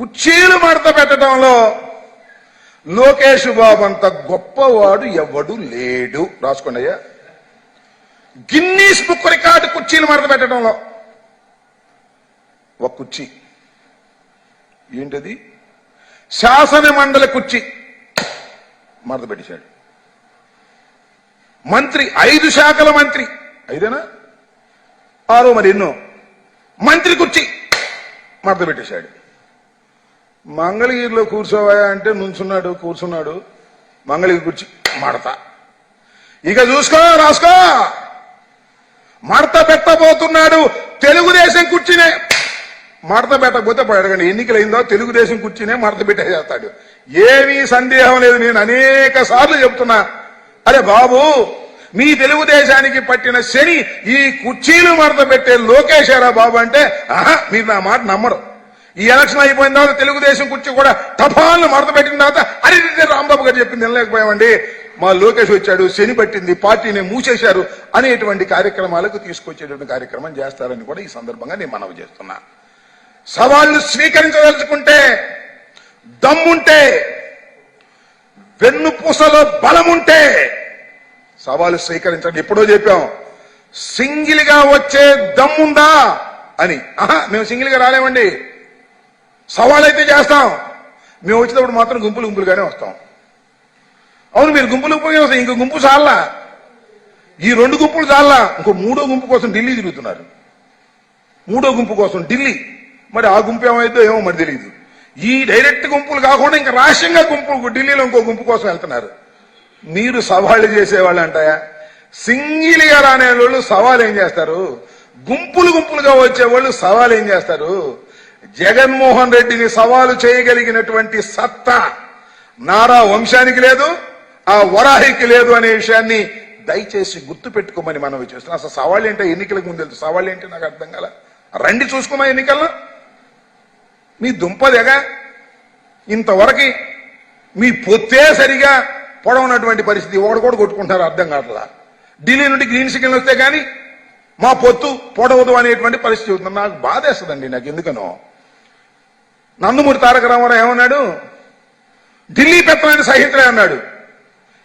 కుర్చీలు మడత పెట్టడంలో లోకేష్ బాబు అంత గొప్పవాడు ఎవడు లేడు. రాసుకోండి అయ్యా. గిన్నీస్ బుక్ రికార్డు కుర్చీలు మడత పెట్టడంలో. ఒక కుర్చీ. ఏంటది? శాసన మండలి కుర్చీ. మడత పెట్టేశాడు. మంత్రి ఐదు శాఖల మంత్రి. ఐదేనా? ఆరో మరి ఎన్నో? మంత్రి కుర్చీ. మడత పెట్టేశాడు. మంగళగిరిలో కూర్చోవా అంటే నుంచున్నాడు కూర్చున్నాడు. మంగళగిరి కుర్చీ మడత. ఇక చూసుకో రాసుకో. మడత పెట్టబోతున్నాడు. తెలుగుదేశం కుర్చీనే మడత పెట్టకపోతే అడగండి ఎన్నికలు అయిందో తెలుగుదేశం కుర్చీనే మడత పెట్టేస్తాడు. ఏమీ సందేహం లేదు నేను అనేక సార్లు చెప్తున్నా. అరే బాబు మీ తెలుగుదేశానికి పట్టిన శని ఈ కుర్చీలు మడత పెట్టే లోకేశారా బాబు అంటే ఆహా మీరు నా మాట నమ్మరు. ఈ ఎలక్షన్ అయిపోయిన తర్వాత తెలుగుదేశం కుర్చీ కూడా టపాలను మడత పెట్టిన తర్వాత అరే రాంబాబు గారు చెప్పింది వినలేకపోయామండి మా లోకేష్ వచ్చాడు శని పట్టింది పార్టీని మూసేశారు అనేటువంటి కార్యక్రమాలకు తీసుకొచ్చేటువంటి కార్యక్రమం చేస్తారని కూడా ఈ సందర్భంగా నేను మనవి చేస్తున్నా. సవాళ్ళు స్వీకరించదలుచుకుంటే దమ్ముంటే వెన్నుపూసలో బలముంటే సవాలు స్వీకరించండి. ఎప్పుడో చెప్పాం సింగిల్గా వచ్చే దమ్ముందా అని. ఆహా మేము సింగిల్గా రాలేమండి. సవాల్ అయితే చేస్తాం. మేము వచ్చేటప్పుడు మాత్రం గుంపులు గుంపులుగానే వస్తాం. అవును మీరు గుంపులు గుంపులుగానే వస్తాం ఇంకో గుంపు చాలా ఈ రెండు గుంపులు చాలా ఇంకో మూడో గుంపు కోసం ఢిల్లీ తిరుగుతున్నారు. మూడో గుంపు కోసం ఢిల్లీ. మరి ఆ గుంపు ఏమైందో ఏమో మరి తెలియదు ఈ డైరెక్ట్ గుంపులు కాకుండా ఇంకా రాష్ట్రంగా గుంపు ఢిల్లీలో ఇంకో గుంపు కోసం వెళ్తున్నారు. మీరు సవాళ్ళు చేసేవాళ్ళు అంటాయా? సింగిల్గా రానే వాళ్ళు సవాలు ఏం చేస్తారు? గుంపులు గుంపులుగా వచ్చేవాళ్ళు సవాలు ఏం చేస్తారు? జగన్మోహన్ రెడ్డిని సవాలు చేయగలిగినటువంటి సత్తా నారా వంశానికి లేదు ఆ వరాహికి లేదు అనే విషయాన్ని దయచేసి గుర్తు పెట్టుకోమని మనం చేస్తున్నాం. అసలు సవాళ్ళు ఏంటో ఎన్నికలకు ముందు తెలుసు. సవాళ్ళు ఏంటి నాకు అర్థం కాల. రండి చూసుకున్నా ఎన్నికల్లో మీ దుంపదెగ ఇంతవరకు మీ పొత్తే సరిగా పొడవునటువంటి పరిస్థితి ఒకడు కూడా కొట్టుకుంటారు అర్థం కావట్లా. ఢిల్లీ నుండి గ్రీన్ సిగ్నల్ వస్తే కానీ మా పొత్తు పొడవదు అనేటువంటి పరిస్థితి అవుతుంది. నాకు బాధేస్తుందండి నాకు ఎందుకనో. నందమూరి తారక రామారావు ఏమన్నాడు? ఢిల్లీ పెత్తనాన్ని సహితులే అన్నాడు.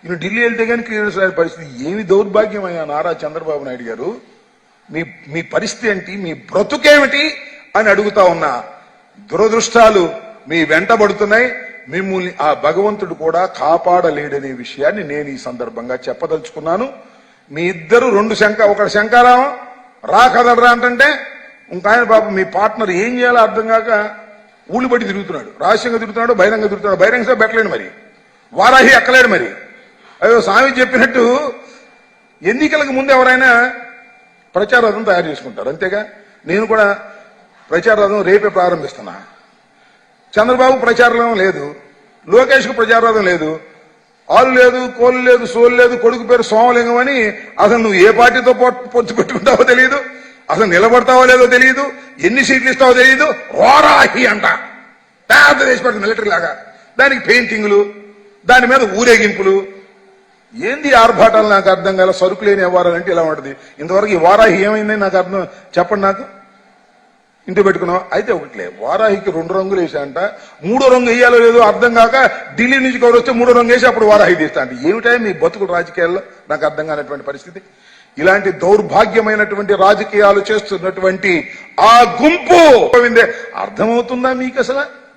ఈయన ఢిల్లీ వెళ్తే కానీ క్లియరెన్స్ పరిస్థితి ఏమి దౌర్భాగ్యం అయ్యా నారా చంద్రబాబు నాయుడు గారు? మీ మీ పరిస్థితి ఏంటి? మీ బ్రతుకేమిటి? అని అడుగుతా ఉన్నా. దురదృష్టాలు మీ వెంటబడుతున్నాయి మిమ్మల్ని ఆ భగవంతుడు కూడా కాపాడలేడనే విషయాన్ని నేను ఈ సందర్భంగా చెప్పదలుచుకున్నాను. మీ ఇద్దరు రెండు శంక ఒక శంకారావం రా కదలరా అంటే ఇంకా ఆయన పాపం మీ పార్ట్నర్ ఏం చేయాలో అర్థం కాక ఊళ్ళు బట్టి తిరుగుతున్నాడు. రహస్యంగా తిరుగుతున్నాడు బహిరంగ తిరుగుతున్నాడు. బహిరంగ సభ పెట్టలేడు మరి. వారాహి ఎక్కలేడు మరి. అయ్యో స్వామి చెప్పినట్టు ఎన్నికలకు ముందు ఎవరైనా ప్రచార రథం తయారు చేసుకుంటారు. అంతేగా? నేను కూడా ప్రచార రథం రేపే ప్రారంభిస్తున్నా. చంద్రబాబు ప్రచారం లేదు. లోకేష్కు లేదు. ఆలు లేదు కోలు లేదు సోలు లేదు కొడుకు పేరు సోమలింగం అని అసలు నువ్వు ఏ పార్టీతో పొ- పొత్తు పెట్టుకుంటావో తెలియదు అసలు నిలబడతావో లేదో తెలియదు ఎన్ని సీట్లు ఇస్తావో తెలియదు రోరాహి అంట. పెద్ద దేశపడి మిలిటరీ లాగా. దానికి పెయింటింగ్లు దాని మీద ఊరేగింపులు. ఏంది ఆర్భాటాలు? నాకు అర్థం కాల సరుకు లేని వ్యవహారాలు ఇలా ఉంటుంది? ఇంతవరకు ఈ వారాహి ఏమైందని నాకు అర్థం చెప్పండి నాకు. ఇంటి పెట్టుకున్నాం అయితే ఒకట్లే. వారాహికి రెండు రంగులు వేసాంట మూడో రంగు వేయాలో లేదో అర్థం కాక ఢిల్లీ నుంచి కవర్ వస్తే మూడో రంగు వేసి అప్పుడు వారాహి తీస్తా అంటే. ఏమిటా మీ బతుకుడు రాజకీయాల్లో? నాకు అర్థం కానటువంటి పరిస్థితి. ఇలాంటి దౌర్భాగ్యమైనటువంటి రాజకీయాలు చేస్తున్నటువంటి ఆ గుంపు. అర్థమవుతుందా మీకు అసలు?